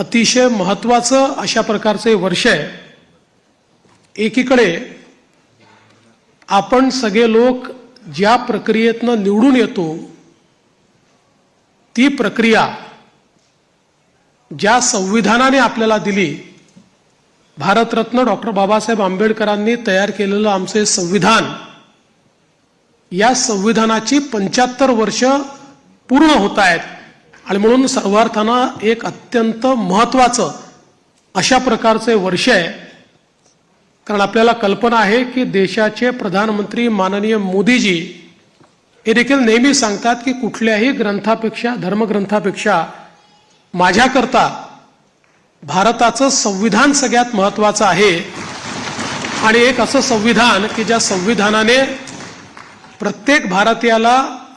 अतिशय महत्वाचं अशा प्रकारचे वर्ष आहे. एकीकडे आपण सगळे लोक ज्या प्रक्रियेतनं निवडून येतो ती प्रक्रिया ज्या संविधानाने आपल्याला दिली भारतरत्न डॉक्टर बाबासाहेब आंबेडकरांनी तयार केलेलं आमचे संविधान या संविधानाची पंच्याहत्तर वर्ष पूर्ण होत आहेत. आणि म्हणून सर्वार्थानं एक अत्यंत महत्वाचं अशा प्रकारचे वर्ष आहे. कारण आपल्याला कल्पना आहे की देशाचे प्रधानमंत्री माननीय मोदीजी हे देखील नेहमी सांगतात की कुठल्याही ग्रंथापेक्षा धर्मग्रंथापेक्षा माझ्याकरता भारताचं संविधान सगळ्यात महत्वाचं आहे. आणि एक असं संविधान की ज्या संविधानाने प्रत्येक भारतीयाला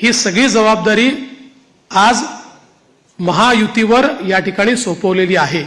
ही सगळी जबाबदारी आज महायुतीवर या ठिकाणी सोपवलेली आहे.